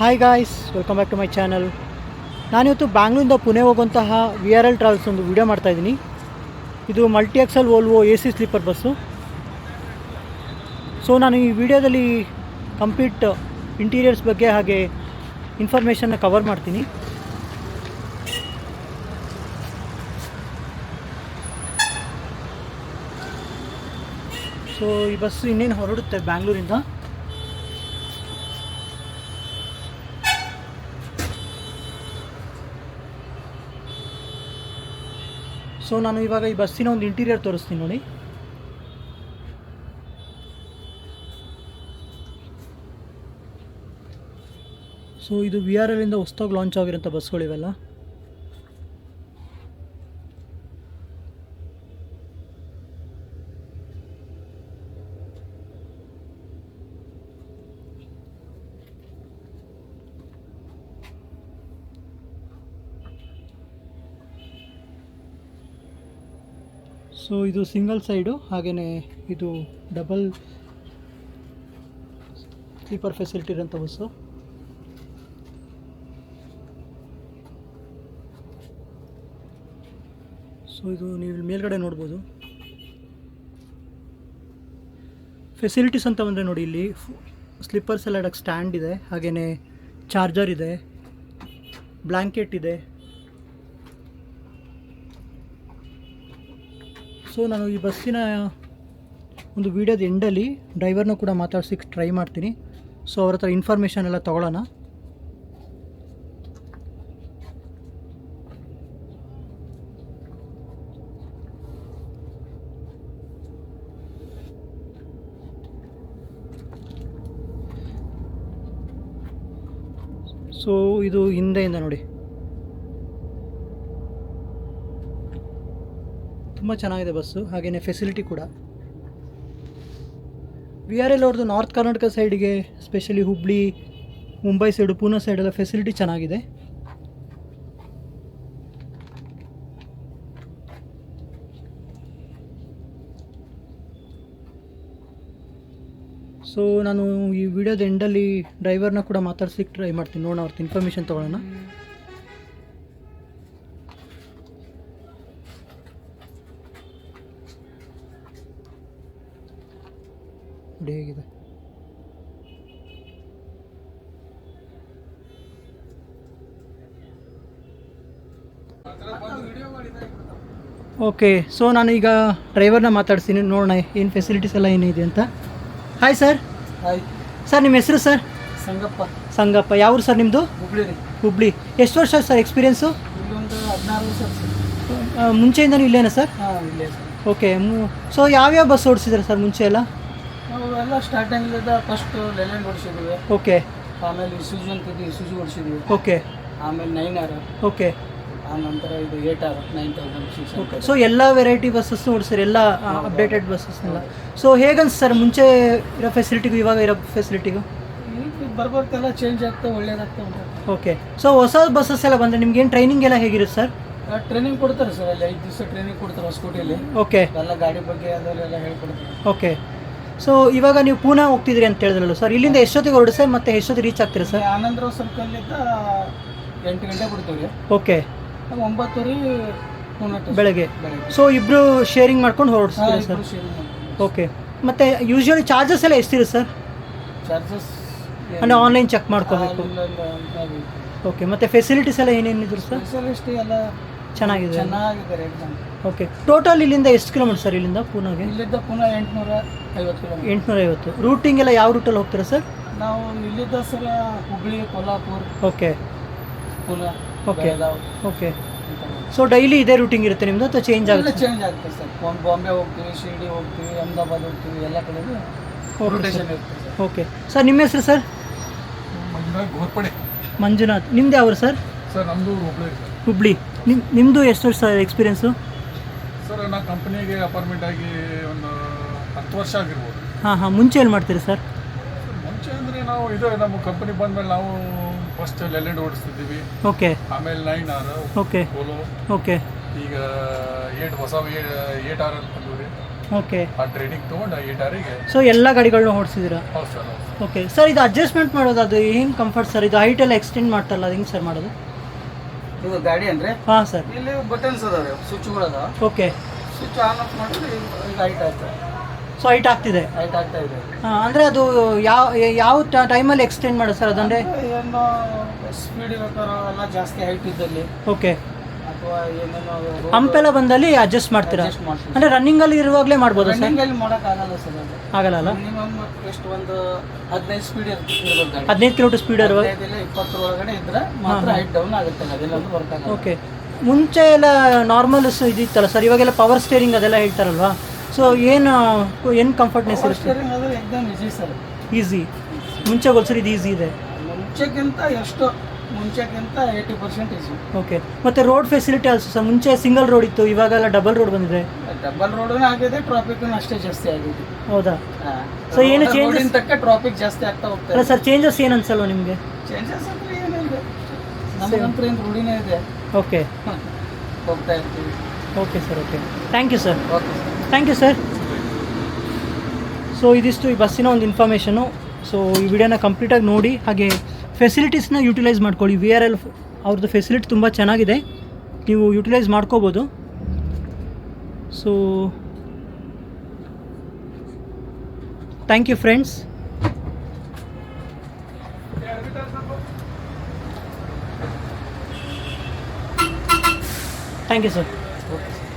Hi guys welcome back to my channel ನಾನಿವತ್ತು ಬ್ಯಾಂಗ್ಳೂರಿಂದ ಪುಣೆ ಹೋಗುವಂತಹ ವಿ ಆರ್ ಎಲ್ ಟ್ರಾವೆಲ್ಸ್ ಒಂದು ವಿಡಿಯೋ ಮಾಡ್ತಾಯಿದ್ದೀನಿ ಇದು multi axle Volvo A C sleeper bus so ನಾನು ಈ ವಿಡಿಯೋದಲ್ಲಿ ಕಂಪ್ಲೀಟ್ ಇಂಟೀರಿಯರ್ಸ್ ಬಗ್ಗೆ ಹಾಗೆ ಇನ್ಫಾರ್ಮೇಷನ್ನ ಕವರ್ ಮಾಡ್ತೀನಿ. ಸೊ ಈ ಬಸ್ಸು ಇನ್ನೇನು ಹೊರಡುತ್ತೆ ಬ್ಯಾಂಗ್ಳೂರಿಂದ? ಸೊ ನಾನು ಇವಾಗ ಈ ಬಸ್ಸಿನ ಒಂದು ಇಂಟೀರಿಯರ್ ತೋರಿಸ್ತೀನಿ ನೋಡಿ. ಸೊ ಇದು ವಿ ಆರ್ ಎಲ್ಲಿಂದ ಹೊಸ್ದಾಗಿ ಲಾಂಚ್ ಆಗಿರೋಂಥ ಬಸ್ಗಳಿವೆಲ್ಲ. ಸೊ ಇದು ಸಿಂಗಲ್ ಸೈಡು ಹಾಗೆಯೇ ಇದು ಡಬಲ್ ಸ್ಲೀಪರ್ ಫೆಸಿಲಿಟಿ ಇರೋಂಥ ಬಸ್ಸು. ಸೊ ಇದು ನೀವು ಮೇಲ್ಗಡೆ ನೋಡ್ಬೋದು. ಫೆಸಿಲಿಟೀಸ್ ಅಂತ ಬಂದರೆ ನೋಡಿ, ಇಲ್ಲಿ ಸ್ಲಿಪ್ಪರ್ಸ್ ಎಲ್ಲ ಇಡೋಕ್ಕೆ ಸ್ಟ್ಯಾಂಡ್ ಇದೆ ಹಾಗೆಯೇ ಚಾರ್ಜರ್ ಇದೆ ಬ್ಲ್ಯಾಂಕೆಟ್ ಇದೆ. ಸೊ ನಾನು ಈ ಬಸ್ಸಿನ ಒಂದು ವೀಡಿಯೋದ ಎಂಡಲ್ಲಿ ಡ್ರೈವರ್ನೂ ಕೂಡ ಮಾತಾಡ್ಸಕ್ಕೆ ಟ್ರೈ ಮಾಡ್ತೀನಿ. ಸೊ ಅವ್ರ ಹತ್ರ ಇನ್ಫಾರ್ಮೇಷನ್ ಎಲ್ಲ ತೊಗೊಳ್ಳೋಣ ಸೊ ಇದು ಹಿಂದೆಯಿಂದ ನೋಡಿ. ತುಂಬ ಚೆನ್ನಾಗಿದೆ ಬಸ್ಸು ಹಾಗೆಯೇ ಫೆಸಿಲಿಟಿ ಕೂಡ. ವಿ ಆರ್ ಎಲ್ ಅವ್ರದ್ದು ನಾರ್ತ್ ಕರ್ನಾಟಕ ಸೈಡಿಗೆ ಸ್ಪೆಷಲಿ ಹುಬ್ಳಿ ಮುಂಬೈ ಸೈಡು ಪೂನಾ ಸೈಡೆಲ್ಲ ಫೆಸಿಲಿಟಿ ಚೆನ್ನಾಗಿದೆ. ಸೊ ನಾನು ಈ ವಿಡಿಯೋದ ಎಂಡಲ್ಲಿ ಡ್ರೈವರ್ನ ಕೂಡ ಮಾತಾಡ್ಸಿ ಟ್ರೈ ಮಾಡ್ತೀನಿ. ನೋಡೋಣ ಅವ್ರದ್ದು ಇನ್ಫಾರ್ಮೇಷನ್ ತೊಗೊಳ್ಳೋಣ. ನೋಡಿ ಹೇಗಿದೆ. ಓಕೆ ಸೊ ನಾನು ಈಗ ಡ್ರೈವರ್ನ ಮಾತಾಡ್ತೀನಿ ನೋಡೋಣ ಏನು ಫೆಸಿಲಿಟೀಸ್ ಎಲ್ಲ ಏನಿದೆ ಅಂತ. ಹಾಯ್ ಸರ್ ಹಾಯ್ ಸರ್ ನಿಮ್ಮ ಹೆಸರು ಸರ್ ಸಂಗಪ್ಪ. ಸಂಗಪ್ಪ. ಯಾವ್ರು ಸರ್ ನಿಮ್ಮದು ಹುಬ್ಳಿ ಹುಬ್ಳಿ. ಎಷ್ಟು ವರ್ಷ ಸರ್ ಎಕ್ಸ್ಪೀರಿಯೆನ್ಸು ಮುಂಚೆಯಿಂದ ಇಲ್ಲೇನಾ ಸರ್ ಹಾಂ ಇಲ್ಲೇ ಸರ್ ಓಕೆ ಸೊ ಯಾವ್ಯಾವ ಬಸ್ ಓಡಿಸಿದ್ರೆ ಸರ್ ಮುಂಚೆ ಎಲ್ಲ? ನಾವು ಸ್ಟಾರ್ಟಿಂಗ್ ಸ್ಟಾರ್ಟಿಂಗ್ಲಿಂದ ಫಸ್ಟ್ ಲೆಲೆಂಡ್ ಹೊಡಿಸಿದ್ವಿ ಓಕೆ ಆಮೇಲೆ ಇಸುಜು ಅಂತ ಇಸುಜು ಹೊಡಿಸಿದ್ವಿ ಓಕೆ ಆಮೇಲೆ ನೈನ್ ಆರ್ ಓಕೆ ಆ ನಂತರ ಇದು eight R nine thousand six okay so ಎಲ್ಲ ವೆರೈಟಿ ಬಸ್ಸಸ್ ಓಡಿಸಿರಿ ಎಲ್ಲ ಅಪ್ಡೇಟೆಡ್ ಬಸ್ಸಸ್ನೆಲ್ಲ ಸೊ ಹೇಗನ್ಸ್ ಸರ್ ಮುಂಚೆ ಇರೋ ಫೆಸಿಲಿಟಿಗೂ ಇವಾಗ ಇರೋ ಫೆಸಿಲಿಟಿಗೂ ಬರ್ಬರ್ತೆಲ್ಲ ಚೇಂಜ್ ಆಗ್ತಾ ಒಳ್ಳೇದಾಗ್ತಾ ಉಂಟು. ಓಕೆ ಸೊ ಹೊಸ ಬಸ್ಸಸ್ ಎಲ್ಲ ಬಂದ್ರೆ ನಿಮ್ಗೆ ಏನು ಟ್ರೈನಿಂಗ್ ಎಲ್ಲ ಹೇಗಿರುತ್ತೆ ಸರ್? ಟ್ರೈನಿಂಗ್ ಕೊಡ್ತಾರೆ ಸರ್ ಅಲ್ಲಿ ಐದು ದಿವಸ ಟ್ರೈನಿಂಗ್ ಕೊಡ್ತಾರೆ ಹೊಸಕೋಟೆಯಲ್ಲಿ. ಓಕೆ ಎಲ್ಲ ಗಾಡಿ ಬಗ್ಗೆ ಅದರಲ್ಲೆಲ್ಲ ಹೇಳ್ಕೊಡ್ತಾರೆ. ಓಕೆ ಸೊ ಇವಾಗ ನೀವು ಪೂನಾ ಹೋಗ್ತಿದ್ರಿ ಅಂತ ಹೇಳಿದ್ರಲ್ಲ ಸರ್ ಇಲ್ಲಿಂದ ಎಷ್ಟೊತ್ತಿಗೆ ಹೊರಡು ಸರ್ ಮತ್ತೆ ಎಷ್ಟೊತ್ತಿಗೆ ರೀಚ್ ಆಗ್ತೀರಾ ಸರ್ ಆನಂದರಾವ್ ಸರ್ಕಲ್ಲಿಂದ ಎಂಟು ಗಂಟೆ ಬಿಡ್ತೀವಿ ಓಕೆ ಒಂಬತ್ತುವರೆ ಬೆಳಗ್ಗೆ. ಸೊ ಇಬ್ರು ಶೇರಿಂಗ್ ಮಾಡ್ಕೊಂಡು ಹೊರಡಿಸ್ತೀರಾ ಸರ್ ಓಕೆ ಮತ್ತೆ ಯೂಶ್ವಲಿ ಚಾರ್ಜಸ್ ಎಲ್ಲ ಎಷ್ಟಿರುತ್ತೆ ಸರ್ ಚಾರ್ಜಸ್ ಅಂದರೆ ಆನ್ಲೈನ್ ಚೆಕ್ ಮಾಡ್ಕೋಬೇಕು. ಓಕೆ ಮತ್ತೆ ಫೆಸಿಲಿಟೀಸ್ ಎಲ್ಲ ಏನೇನಿದ್ರು ಸರ್ ಫೆಸಿಲಿಟಿ ಎಲ್ಲ ಚೆನ್ನಾಗಿದೆ. Exam okay. ಟೋಟಲ್ ಇಲ್ಲಿಂದ ಎಷ್ಟು ಕಿಲೋಮೀಟರ್ ಸರ್ ಇಲ್ಲಿಂದ ಪೂನಾಗೆ? ಇಲ್ಲಿದ್ದ ಪುನಃ ಎಂಟುನೂರ ಐವತ್ತು ಕಿಲೋಮೀಟರ್ ಎಂಟುನೂರ ಐವತ್ತು. ರೂಟಿಂಗ್ ಎಲ್ಲ ಯಾವ ರೂಟಲ್ಲಿ ಹೋಗ್ತೀರಾ ಸರ್? ನಾವು ಇಲ್ಲಿದ್ದ ಸರ್ ಹುಬ್ಳಿ ಕೊಲ್ಲಾಪುರ ಓಕೆ. ಪುನಃ okay. Belgaum okay. So daily ಇದೇ ರೂಟಿಂಗ್ ಇರುತ್ತೆ ನಿಮ್ಮದು ಅಥವಾ ಚೇಂಜ್ ಎಲ್ಲ ಆಗುತ್ತೆ? ಚೇಂಜ್ ಆಗುತ್ತೆ ಸರ್. ಬಾಂಬೆ ಬಾಂಬೆ ಹೋಗ್ತೀವಿ ಶಿರ್ಡಿ ಹೋಗ್ತೀವಿ ಅಹಮದಾಬಾದ್ ಹೋಗ್ತೀವಿ ಎಲ್ಲ ಕಡೆ ಓಕೆ ರೊಟೇಷನ್ ಸರ್ ಇರುತ್ತೆ ಸರ್. ಓಕೆ. ಸರ್ ನಿಮ್ಮ ಹೆಸರು ಸರ್? ಮಂಜುನಾಥ್ ಗೋರ್ಪಡೆ. ಮಂಜುನಾಥ್. ನಿಮ್ದು ಯಾವ ಸರ್? ಸರ್ ನಮ್ಮದು ಹುಬ್ಳಿ ಸರ್ ಹುಬ್ಳಿ ನಿಮ್ ನಿಮ್ಮದು ಎಷ್ಟು ವರ್ಷ ಸರ್ ಎಕ್ಸ್ಪೀರಿಯನ್ಸು ಕಂಪ್ನಿಗೆ ಅಪಾರ್ಟ್ಮೆಂಟ್ ಆಗಿ ಒಂದು ಹತ್ತು ವರ್ಷ ಆಗಿರ್ಬೋದು. ಹಾಂ ಹಾಂ ಮುಂಚೆ ಏನು ಮಾಡ್ತೀರಿ ಸರ್? ಮುಂಚೆ ಅಂದರೆ ನಾವು ಇದು ನಮ್ಮ ಕಂಪನಿ ಬಂದಮೇಲೆ ನಾವು ಫಸ್ಟ್ ಲೆಲೆಂಡ್ ಓಡಿಸ್ತಿದ್ದೀವಿ. ಓಕೆ. ಆಮೇಲೆ nine R okay. Volvo okay. ಈಗ ಏಟ್ ಹೊಸ ಏಟ್ ಆರ್ ಅಂತ ಬಂದಿವಿ ರೀ ಓಕೆ. ಆ ಟ್ರೈನಿಂಗ್ ತೊಗೊಂಡು ಏಟ್ ಆರಿಗೆ ಸೊ ಎಲ್ಲ ಗಾಡಿಗಳನ್ನ ಓಡಿಸಿದ್ದೀರಾ? ಹೌದು ಸರ್ ಹೌದು. ಓಕೆ. ಸರ್ ಇದು ಅಡ್ಜಸ್ಟ್ಮೆಂಟ್ ಮಾಡೋದು ಅದು ಹೆಂಗೆ ಕಂಫರ್ಟ್ ಸರ್? ಇದು ಹೈಟ್ ಎಲ್ಲ ಎಕ್ಸ್ಟೆಂಡ್ ಮಾಡ್ತಾರಲ್ಲ ಅದು ಹೆಂಗೆ ಸರ್ ಮಾಡೋದು? ಇದು ಗಾಡಿ ಅಂದ್ರೆ? ಹಾಂ ಸರ್. ಇಲ್ಲಿ ಬಟನ್ಸ್ ಅದಾವೆ ಸ್ವಿಚ್ಗಳು ಅದಾವ ಓಕೆ. ಸ್ವಿಚ್ ಆನ್ ಆಫ್ ಮಾಡಿದ್ರೆ ಈಗ ಹೈಟ್ ಆಗ್ತದೆ ಸೊ ಹೈಟ್ ಆಗ್ತಿದೆ. ಹೈಟ್ ಆಗ್ತಾ ಇದೆ. ಹಾಂ ಅಂದರೆ ಅದು ಯಾವ ಯಾವ ಟೈಮಲ್ಲಿ ಎಕ್ಸ್ಟೆಂಡ್ ಮಾಡೋದು ಸರ್ ಅದಂದರೆ ಏನೋ ಸ್ಪೀಡ್ ಇರೋತರ ಎಲ್ಲ ಜಾಸ್ತಿ ಹೈಟ್ ಇದ್ದಲ್ಲಿ. ಓಕೆ ಅಥವಾ ಏನೇನೋ ಹಂಪೆಲ್ಲ ಬಂದಲ್ಲಿ ಅಡ್ಜಸ್ಟ್ ಮಾಡ್ತೀರಾ? ಅಂದ್ರೆ ಮಾಡ್ತೀವಿ. ಅಂದರೆ ರನ್ನಿಂಗಲ್ಲಿ ಇರುವಾಗಲೇ ಮಾಡ್ಬೋದಾ ಸರ್? ರನ್ನಿಂಗ್ ಅಲ್ಲಿ ಸರ್ ಅದು. ಆಗಲ್ಲ ಅಲ್ಲ? ಮಿನಿಮಮ್ ಎಷ್ಟು ಒಂದು ಹದಿನೈದು ಸ್ಪೀಡ್ ಇರ್ಬೇಕು ಗಾಡಿ. ಹದಿನೈದು ಕಿಲೋಮೀಟರ್ ಸ್ಪೀಡ್ ಇರುವಾಗ ಇಪ್ಪತ್ತರ ಒಳಗಡೆ ಇದ್ರೆ ಮಾತ್ರ ಹೈಟ್ ಡೌನ್ ಆಗುತ್ತೆ ಅದೆಲ್ಲ ವರ್ಕ್ ಆಗಲ್ಲ. ಓಕೆ ಮುಂಚೆ ಎಲ್ಲ ನಾರ್ಮಲ್ ಇದಿತ್ತಲ್ಲ ಸರ್ ಇವಾಗೆಲ್ಲ ಪವರ್ ಸ್ಟೇರಿಂಗ್ ಅದೆಲ್ಲ ಹೇಳ್ತಾರಲ್ವಾ? ಸೊ ಏನು ಏನು ಕಂಫರ್ಟ್ನೆಸ್ ಇರುತ್ತೆ? ಈಸಿ ಮುಂಚೆ ಹೋಲ್ಸರಿ ಇದು ಈಸಿ ಇದೆ. ಮುಂಚೆಗಿಂತ ಎಷ್ಟು? ಮುಂಚೆಗಿಂತ ಏಯ್ಟಿ ಪರ್ಸೆಂಟ್ ಈಜಿ ಓಕೆ ಮತ್ತೆ ರೋಡ್ ಫೆಸಿಲಿಟಿ ಅಲ್ಸು ಸರ್ ಮುಂಚೆ ಸಿಂಗಲ್ ರೋಡ್ ಇತ್ತು ಇವಾಗೆಲ್ಲ ಡಬಲ್ ರೋಡ್ ಬಂದಿದೆ. ಡಬಲ್ ರೋಡ್ ಆಗಿದೆ ಟ್ರಾಫಿಕ್ ಅಷ್ಟೇ ಜಾಸ್ತಿ ಆಗಿದೆ. ಹೌದಾ? ಸೊ ಏನು ಚೇಂಜಸ್ ತಕ್ಕ ಟ್ರಾಫಿಕ್ ಜಾಸ್ತಿ ಆಗ್ತಾ ಹೋಗ್ತಾರೆ ಸರ್ ಚೇಂಜಸ್ ಏನು ಅನ್ಸಲ್ವಾ ನಿಮಗೆ? ಚೇಂಜಸ್ ಅಂದ್ರೆ ಏನಿದೆ ನಮಗಂತೂ ಏನು ರೂಢಿನೇ ಇದೆ. ಓಕೆ. ಹೋಗ್ತಾ ಇರ್ತೀವಿ. Okay sir okay. Thank you sir okay sir. Thank you sir so ಇದಿಷ್ಟು ಈ ಬಸ್ಸಿನ ಒಂದು ಇನ್ಫಾರ್ಮೇಷನು ಸೊ ಈ ವಿಡಿಯೋನ ಕಂಪ್ಲೀಟಾಗಿ ನೋಡಿ ಹಾಗೆ ಫೆಸಿಲಿಟೀಸ್ನ ಯೂಟಿಲೈಸ್ ಮಾಡ್ಕೊಳ್ಳಿ. ವಿ ಆರ್ ಎಲ್ ಅವ್ರದ್ದು ಫೆಸಿಲಿಟಿ ತುಂಬ ಚೆನ್ನಾಗಿದೆ. ನೀವು ಯೂಟಿಲೈಸ್ ಮಾಡ್ಕೋಬೋದು. So thank you friends thank you sir okay